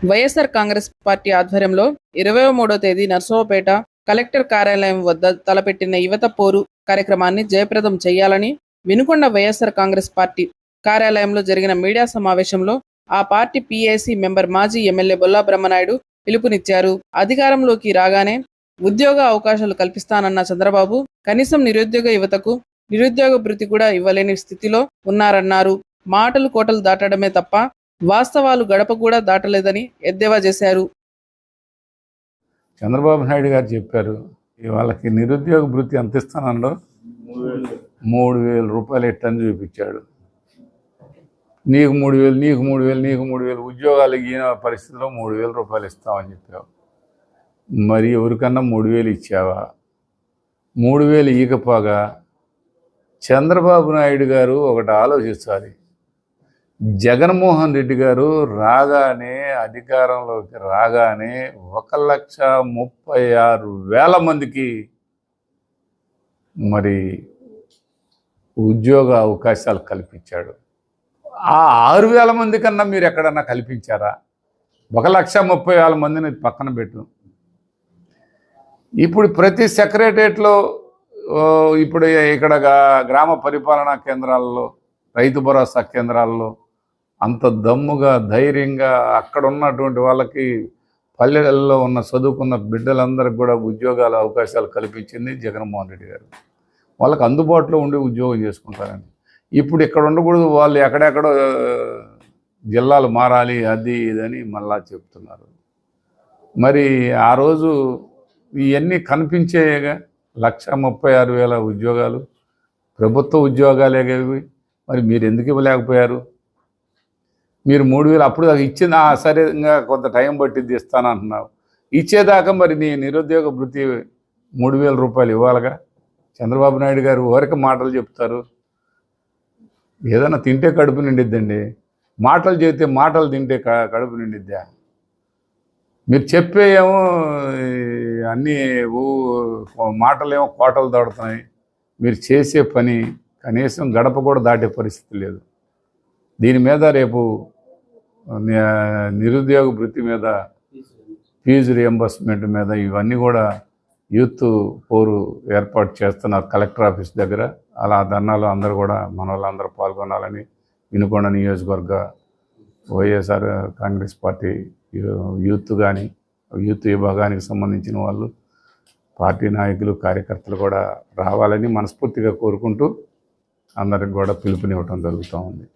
YSR Congress party ఆధ్వర్యంలో ఇరవై మూడో తేదీ నర్సోపేట కలెక్టర్ కార్యాలయం వద్ద తలపెట్టిన యువత పోరు కార్యక్రమాన్ని జయప్రదం చేయాలని వినుకొండ వైఎస్ఆర్ కాంగ్రెస్ పార్టీ కార్యాలయంలో జరిగిన మీడియా సమావేశంలో ఆ పార్టీ పీఏసీ మెంబర్ మాజీ ఎమ్మెల్యే బొల్లా బ్రహ్మనాయుడు పిలుపునిచ్చారు. అధికారంలోకి రాగానే ఉద్యోగ అవకాశాలు కల్పిస్తానన్న చంద్రబాబు కనీసం నిరుద్యోగ యువతకు నిరుద్యోగ భృతి కూడా ఇవ్వలేని స్థితిలో ఉన్నారన్నారు. మాటలు కోటలు దాటడమే తప్ప వాస్తవాలు గడప కూడా దాటలేదని ఎద్దేవా చేశారు. చంద్రబాబు నాయుడు గారు చెప్పారు వాళ్ళకి నిరుద్యోగ భృతి ఎంత ఇస్తానన్నారు మూడు వేల రూపాయలు ఎట్టని చూపించాడు. నీకు మూడు వేలు నీకు మూడు వేలు నీకు మూడు వేలు ఉద్యోగాలు ఈయన పరిస్థితిలో మూడు వేల రూపాయలు ఇస్తామని చెప్పావు. మరి ఎవరికన్నా మూడు వేలు ఇచ్చావా? మూడు వేలు ఇవ్వకపోగా చంద్రబాబు నాయుడు గారు ఒకటి ఆలోచించాలి జగన్మోహన్ రెడ్డి గారు రాగానే అధికారంలోకి రాగానే ఒక లక్ష ముప్పై ఆరు వేల మందికి మరి ఉద్యోగ అవకాశాలు కల్పించాడు. ఆ ఆరు వేల మంది కన్నా మీరు ఎక్కడన్నా కల్పించారా? ఒక లక్ష ముప్పై వేల మందిని పక్కన పెట్టు. ఇప్పుడు ప్రతి సెక్రటరియట్లో ఇప్పుడు ఇక్కడ గ్రామ పరిపాలనా కేంద్రాల్లో రైతు భరోసా కేంద్రాల్లో అంత దమ్ముగా ధైర్యంగా అక్కడ ఉన్నటువంటి వాళ్ళకి పల్లెలలో ఉన్న చదువుకున్న బిడ్డలందరికీ కూడా ఉద్యోగాల అవకాశాలు కల్పించింది జగన్మోహన్ రెడ్డి గారు. వాళ్ళకి అందుబాటులో ఉండి ఉద్యోగం చేసుకుంటారని ఇప్పుడు ఇక్కడ ఉండకూడదు వాళ్ళు ఎక్కడెక్కడో జిల్లాలు మారాలి అది ఇదని మళ్ళా చెప్తున్నారు. మరి ఆ రోజు ఇవన్నీ కనిపించేయగా లక్ష ముప్పై ఆరు వేల ఉద్యోగాలు ప్రభుత్వ ఉద్యోగాలే మరి మీరు ఎందుకు ఇవ్వలేకపోయారు? మీరు మూడు వేలు అప్పుడు అది ఇచ్చిన సరే ఇంకా కొంత టైం పట్టిద్ది ఇస్తాను అంటున్నావు. ఇచ్చేదాకా మరి నీ నిరుద్యోగ భృతి మూడు వేల రూపాయలు ఇవ్వాలిగా? చంద్రబాబు నాయుడు గారు ఊరిక మాటలు చెప్తారు. ఏదైనా తింటే కడుపు నిండిద్దండి. మాటలు చేస్తే మాటలు తింటే కడుపు నిండిద్దా? మీరు చెప్పేయేమో ఏమో అన్నీ ఊ- మాటలేమో కోటలు దాడుతున్నాయి మీరు చేసే పని కనీసం గడప కూడా దాటే పరిస్థితి లేదు. దీని మీద రేపు నిరుద్యోగ వృత్తి మీద ఫీజు రియంబర్స్మెంట్ మీద ఇవన్నీ కూడా యూత్ పోరు ఏర్పాటు చేస్తున్నారు కలెక్టర్ ఆఫీస్ దగ్గర. అలా ధర్నాలు అందరూ కూడా మన వాళ్ళందరూ పాల్గొనాలని వినుకొండ నియోజకవర్గ Y S R congress party youth కానీ యూత్ విభాగానికి సంబంధించిన వాళ్ళు పార్టీ నాయకులు కార్యకర్తలు కూడా రావాలని మనస్ఫూర్తిగా కోరుకుంటూ అందరికి కూడా పిలుపునివ్వటం జరుగుతూ ఉంది.